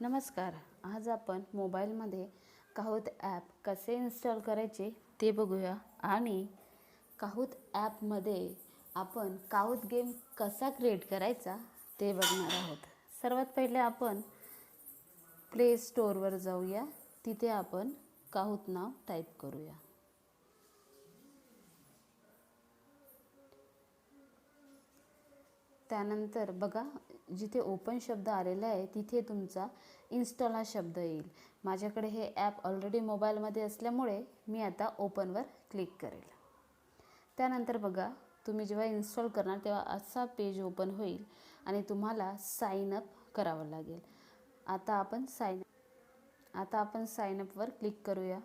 नमस्कार. आज आपण मोबाईलमध्ये काहूत ॲप कसे इन्स्टॉल करायचे ते बघूया आणि काहूत ॲपमध्ये आपण काहूत गेम कसा क्रिएट करायचा ते बघणार आहोत. सर्वात पहिले आपण प्ले स्टोअरवर जाऊया. तिथे आपण काहूत नाव टाईप करूया. त्यानंतर बघा जिथे ओपन शब्द आलेला आहे तिथे तुमचा इन्स्टॉल हा शब्द येईल. माझ्याकडे हे ॲप ऑलरेडी मोबाईलमध्ये असल्यामुळे मी आता ओपनवर क्लिक करेल. त्यानंतर बघा तुम्ही जेव्हा इन्स्टॉल करणार तेव्हा असा पेज ओपन होईल आणि तुम्हाला साइन अप करावं लागेल. आता आपण साइन आता आपण साइन अपवर क्लिक करूया.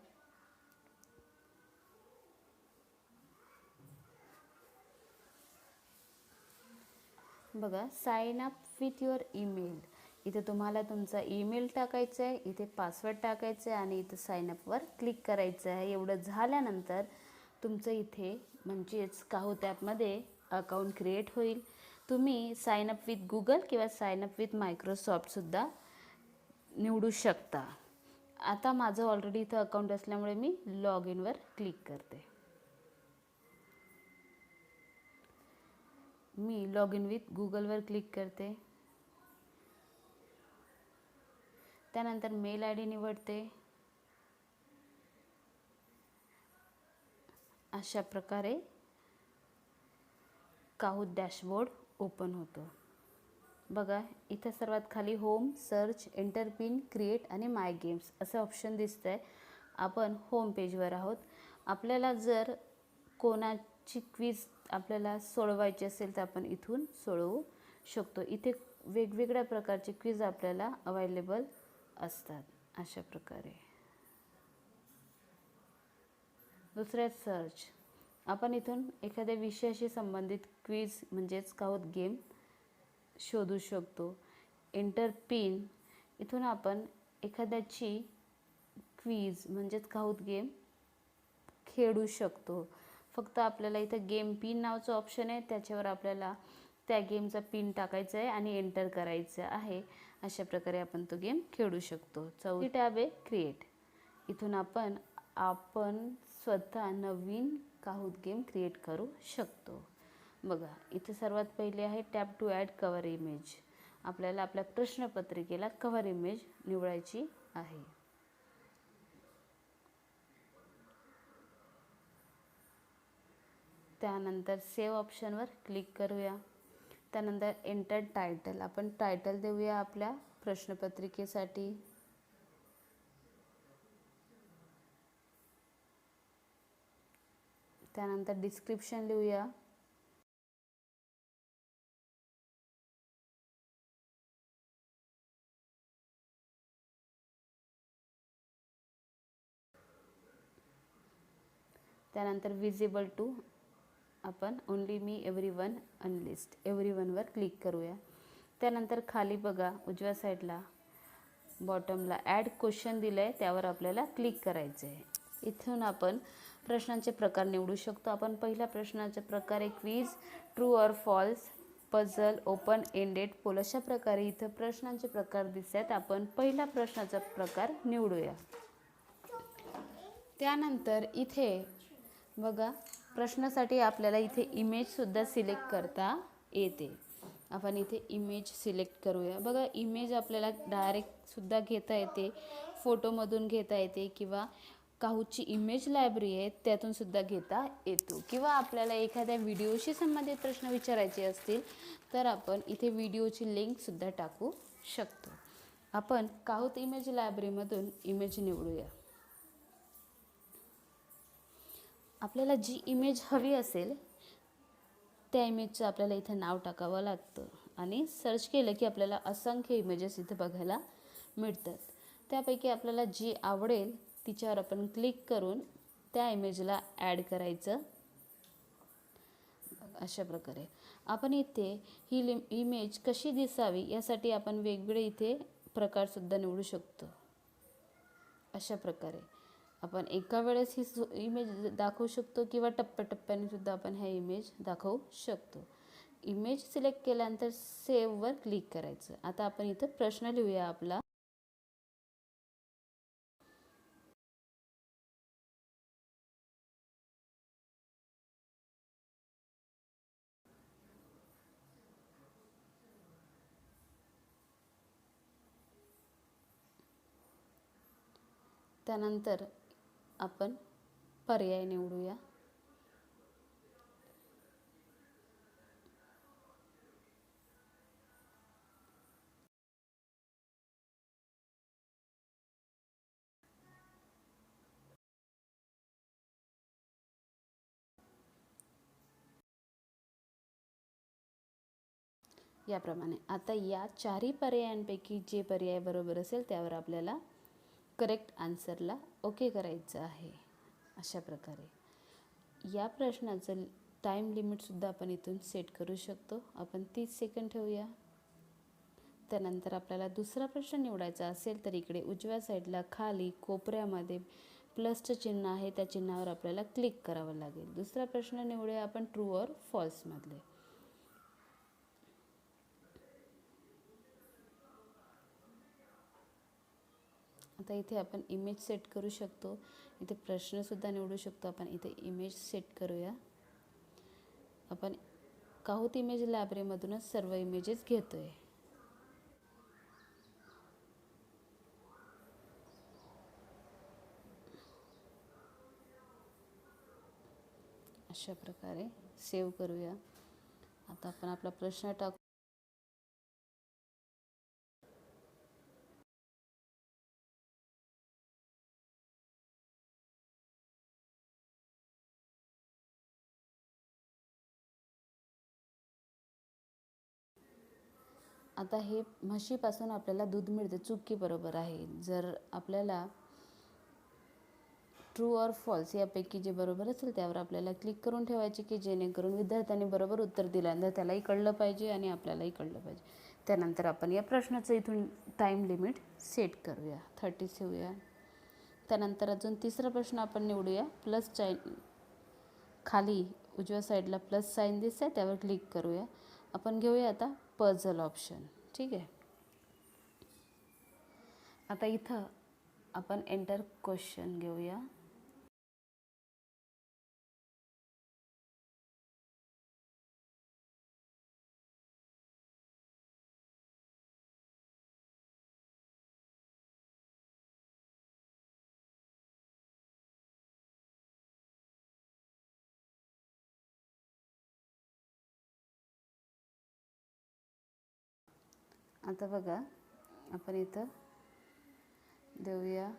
बघा sign up with your email इथे तुम्हाला तुमचा ईमेल टाकायचा आहे इथे पासवर्ड टाकायचा आहे आणि इथे साइनअपवर क्लिक करायचं आहे. एवढं झाल्यानंतर तुमचं इथे म्हणजेच काहूत ॲपमध्ये अकाउंट क्रिएट होईल. तुम्ही साइन अप विथ गुगल किंवा साइन अप विथ मायक्रोसॉफ्टसुद्धा निवडू शकता. आता माझं ऑलरेडी इथं अकाउंट असल्यामुळे मी लॉग इनवर क्लिक करते. मी लॉग इन विथ गुगलवर क्लिक करते. त्यानंतर मेल आय डी निवडते. अशा प्रकारे काहूत डॅशबोर्ड ओपन होतो. बघा इथं सर्वात खाली होम सर्च एंटरपिन क्रिएट आणि माय गेम्स असं ऑप्शन दिसतं आहे आपण होम पेजवर आहोत. आपल्याला जर कोणाची क्वीज आपल्याला सोडवायची असेल तर आपण इथून सोडवू शकतो. इथे वेगवेगळ्या प्रकारचे क्वीज आपल्याला अवेलेबल असतात अशा प्रकारे. दुसऱ्यात सर्च आपण इथून एखाद्या विषयाशी संबंधित क्वीज म्हणजेच काहोत गेम शोधू शकतो. एंटर पिन इथून आपण एखाद्याची क्वीज म्हणजेच काउत गेम खेळू शकतो. फक्त आपल्याला इथं गेम पिन नावाचं ऑप्शन आहे. त्याच्यावर आपल्याला त्या गेमचा पिन टाकायचा आहे आणि एंटर करायचं आहे. अशा प्रकारे आपण तो गेम खेळू शकतो. चौथी टॅब आहे क्रिएट इथून आपण आपण स्वतः नवीन काहूत गेम क्रिएट करू शकतो. बघा इथे सर्वात पहिले आहे tap to add cover image आपल्याला आपल्या प्रश्नपत्रिकेला कव्हर इमेज निवडायची आहे. त्यानंतर सेव्ह ऑप्शनवर क्लिक करूया. त्यानंतर एंटर टायटल आपण टायटल देऊया आपल्या प्रश्नपत्रिकेसाठी. त्यानंतर डिस्क्रिप्शन लिहूया. त्यानंतर विजिबल टू आपण only me everyone unlist every वनवर click करूया. त्यानंतर खाली बघा उजव्या साईडला बॉटमला ॲड क्वेश्चन दिलं आहे त्यावर आपल्याला क्लिक करायचं आहे इथून आपण प्रश्नांचे प्रकार निवडू शकतो. आपण पहिल्या प्रश्नाचे प्रकार एक quiz true or false puzzle open ended poll अशा प्रकारे इथं प्रश्नांचे प्रकार दिसत आहेत आपण पहिल्या प्रश्नाचा प्रकार निवडूया. त्यानंतर इथे बघा प्रश्नासाठी आपल्याला इथे इमेजसुद्धा सिलेक्ट करता येते. आपण इथे इमेज सिलेक्ट करूया. बघा इमेज आपल्याला डायरेक्टसुद्धा घेता येते. फोटोमधून घेता येते किंवा काहूची इमेज लायब्ररी आहे त्यातून सुद्धा घेता येतो. किंवा आपल्याला एखाद्या व्हिडिओशी संबंधित प्रश्न विचारायचे असतील तर आपण इथे व्हिडिओची लिंकसुद्धा टाकू शकतो. आपण काहूत इमेज लायब्ररीमधून इमेज निवडूया. आपल्याला जी इमेज हवी असेल त्या इमेजचं आपल्याला इथे नाव टाकावं लागतं. आणि सर्च केलं की आपल्याला असंख्य इमेजेस इथे बघायला मिळतात. त्यापैकी आपल्याला जी आवडेल तिच्यावर आपण क्लिक करून त्या इमेजला ॲड करायचं. अशा प्रकारे. आपण इथे ही लिम इमेज कशी दिसावी यासाठी आपण वेगवेगळे इथे प्रकारसुद्धा निवडू शकतो. अशा प्रकारे. आपण एका वेळेस ही इमेज दाखवू शकतो किंवा टप्प्याटप्प्याने सुद्धा आपण ह्या इमेज दाखवू शकतो. इमेज सिलेक्ट केल्यानंतर सेववर क्लिक करायचं. आता आपण इथं प्रश्न लिहूया आपला. त्यानंतर आपण पर्याय निवडूया. याप्रमाणे. आता या चारही पर्यायांपैकी जे पर्याय बरोबर असेल त्यावर आपल्याला करेक्ट आन्सरला ओके करायचं आहे. अशा प्रकारे. या प्रश्नाचं टाईम लिमिटसुद्धा आपण इथून सेट करू शकतो. आपण तीस सेकंड ठेवूया. त्यानंतर आपल्याला दुसरा प्रश्न निवडायचा असेल तर इकडे उजव्या साईडला खाली कोपऱ्यामध्ये प्लसचं चिन्ह आहे. त्या चिन्हावर आपल्याला क्लिक करावं लागेल. दुसरा प्रश्न निवडूया आपण ट्रू ऑर फॉल्समधले आता इथे आपण इमेज सेट करू शकतो. इथे प्रश्नसुद्धा निवडू शकतो आपण. इथे इमेज सेट करूया. आपण काहूत इमेज लायब्ररीमधूनच सर्व इमेजेस घेतो आहे अशा प्रकारे सेव्ह करूया. आता आपण आपला प्रश्न टाकू. आता हे म्हशीपासून आपल्याला दूध मिळते चुकी बरोबर आहे. जर आपल्याला ट्रू ऑर फॉल्स यापैकी जे बरोबर असेल त्यावर आपल्याला क्लिक करून ठेवायचे की जेणेकरून विद्यार्थ्यांनी बरोबर उत्तर दिल्यानंतर त्यालाही कळलं पाहिजे आणि आपल्यालाही कळलं पाहिजे. त्यानंतर आपण या प्रश्नाचं इथून टाईम लिमिट सेट करूया. थर्टी ठेवूया. त्यानंतर अजून तिसरा प्रश्न आपण निवडूया. प्लस चाईन खाली उजव्या साईडला प्लस साईन दिसत आहे त्यावर क्लिक करूया. आपण घेऊया आता पझल ऑप्शन ठीक आहे? आता इथं आपण एंटर क्वेश्चन घेऊया. आता बघा आपण इथं देऊया.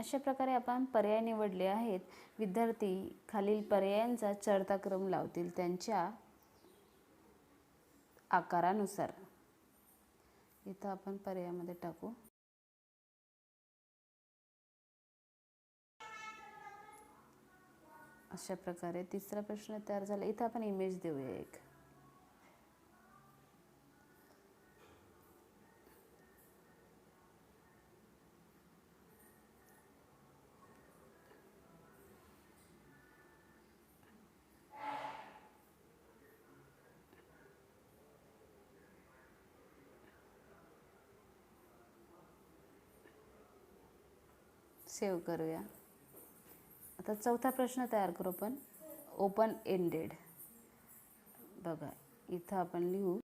अशा प्रकारे आपण पर्याय निवडले आहेत. विद्यार्थी खालील पर्यायांचा चढता क्रम लावतील त्यांच्या आकारानुसार. इथं आपण पर्यायामध्ये टाकू. अशा प्रकारे तिसरा प्रश्न तयार झाला. इथं आपण इमेज देऊया एक. सेव्ह करूया. आता चौथा प्रश्न तयार करू आपण. ओपन एंडेड बघा इथं आपण लिहू.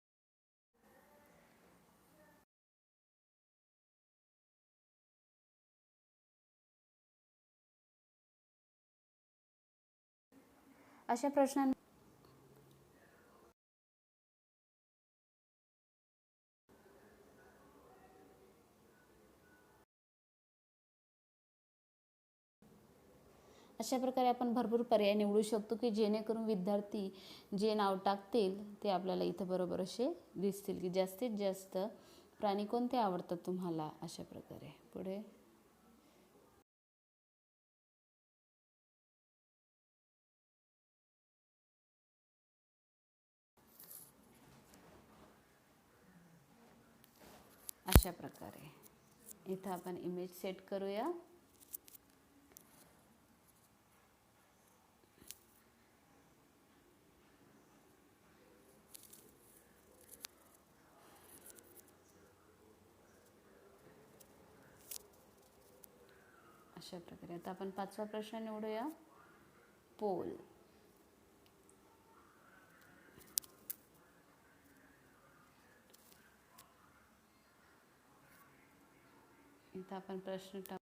अशा प्रश्नां अशा प्रकारे आपण भरपूर पर्याय निवडू शकतो की जेणेकरून विद्यार्थी जे नाव टाकतील ते आपल्याला इथं बरोबर असे दिसतील की जास्तीत जास्त प्राणी कोणते आवडतात तुम्हाला अशा प्रकारे? पुढे. अशा प्रकारे. इथं आपण इमेज सेट करूया. अशा प्रकारे. आता आपण पाचवा प्रश्न निवडूया. पोल. इथं आपण प्रश्न टाक.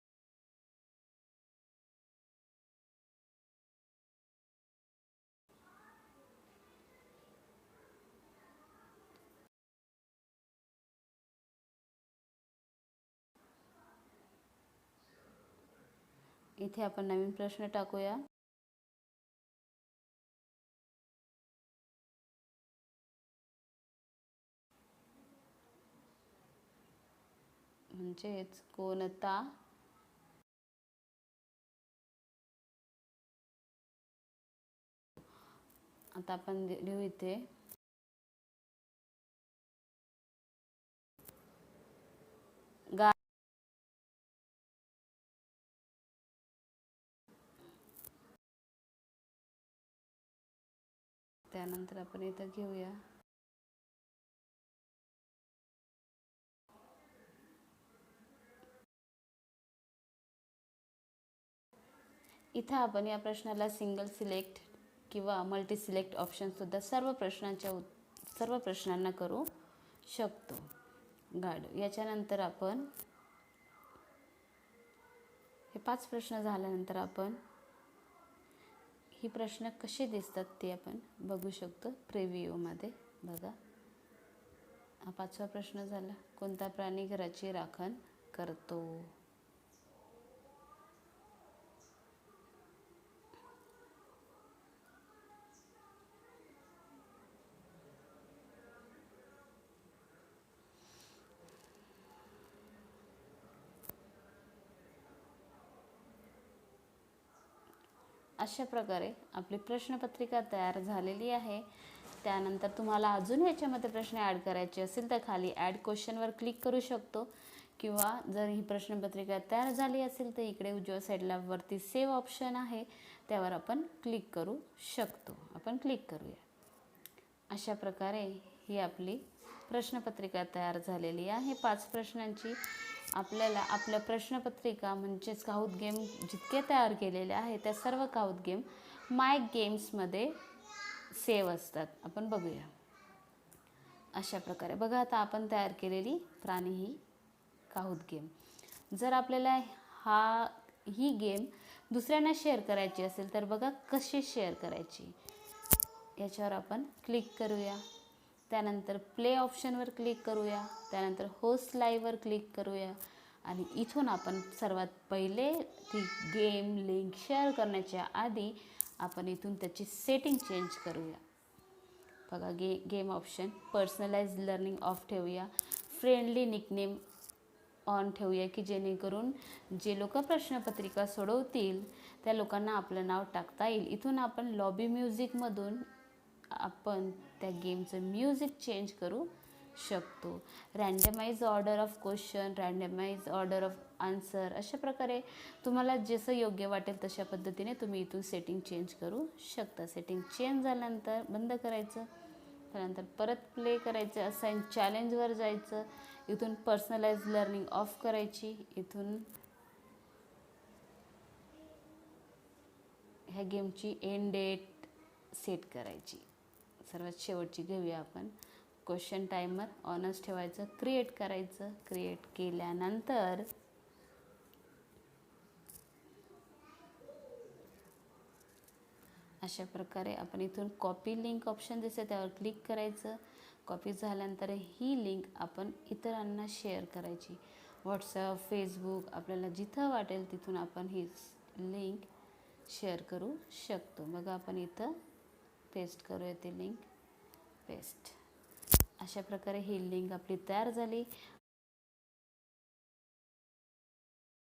इथे आपण नवीन प्रश्न टाकूया. म्हणजेच कोणता? आता आपण लिहू इथे. त्यानंतर आपण इथं घेऊया. इथं आपण या प्रश्नाला सिंगल सिलेक्ट किंवा मल्टी सिलेक्ट ऑप्शनसुद्धा सर्व प्रश्नांच्या उ सर्व प्रश्नांना करू शकतो. गाड याच्यानंतर आपण हे पाच प्रश्न झाल्यानंतर आपण ही प्रश्न कसे दिसतात ते आपण बघू शकतो प्रिव्ह्यूमध्ये बघा. हा पाचवा प्रश्न झाला. कोणता प्राणी घराची राखण करतो? अशा प्रकारे आपली प्रश्नपत्रिका तयार झालेली आहे. त्यानंतर तुम्हाला अजून याच्यामध्ये प्रश्न ॲड करायचे असेल तर खाली ॲड क्वेश्चनवर क्लिक करू शकतो. किंवा जर ही प्रश्नपत्रिका तयार झाली असेल तर इकडे उजव्या साईडला वरती सेव्ह ऑप्शन आहे. त्यावर आपण क्लिक करू शकतो. आपण क्लिक करूया. अशा प्रकारे ही आपली प्रश्नपत्रिका तयार झालेली आहे. पाच प्रश्नांची. आपल्याला आपल्या प्रश्नपत्रिका म्हणजेच काऊत गेम जितके तयार केलेले आहे त्या सर्व काऊत गेम माय गेम्समध्ये सेव असतात. आपण बघूया. अशा प्रकारे. बघा आता आपण तयार केलेली प्राणी ही काऊत गेम. जर आपल्याला हा ही गेम दुसऱ्यांना शेअर करायची असेल तर बघा कशी शेअर करायची? याच्यावर आपण क्लिक करूया. त्यानंतर प्ले ऑप्शनवर क्लिक करूया. त्यानंतर होस्ट लाईव्हवर क्लिक करूया. आणि इथून आपण सर्वात पहिले ती गेम लिंक शेअर करण्याच्या आधी आपण इथून त्याची सेटिंग चेंज करूया. बघा ga game option personalise learning off ठेवूया. फ्रेंडली निकनेम ऑन ठेवूया की जेणेकरून जे लोक प्रश्नपत्रिका सोडवतील त्या लोकांना आपलं नाव टाकता येईल. इथून आपण लॉबी म्युझिकमधून आपण त्या गेमचं म्युझिक चेंज करू शकतो. Randomise order of question randomise order of answer अशा प्रकारे तुम्हाला जसं योग्य वाटेल तशा पद्धतीने तुम्ही इथून सेटिंग चेंज करू शकता. सेटिंग चेंज झाल्यानंतर बंद करायचं त्यानंतर परत प्ले करायचं असाईन चॅलेंजवर जायचं इथून पर्सनलाइज लर्निंग ऑफ करायची इथून ह्या गेमची एंड डेट सेट करायची. सर्वात शेवटची घेऊया आपण. क्वेश्चन टायमर ऑनच ठेवायचं क्रिएट करायचं. क्रिएट केल्यानंतर अशा प्रकारे आपण इथून कॉपी लिंक ऑप्शन दिसते त्यावर क्लिक करायचं. कॉपी झाल्यानंतर ही लिंक आपण इतरांना शेअर करायची. व्हॉट्सअप फेसबुक आपल्याला जिथं वाटेल तिथून आपण ही लिंक शेअर करू शकतो. बघा आपण इथं पेस्ट करूया ती लिंक पेस्ट अशा प्रकारे ही लिंक आपली तयार झाली.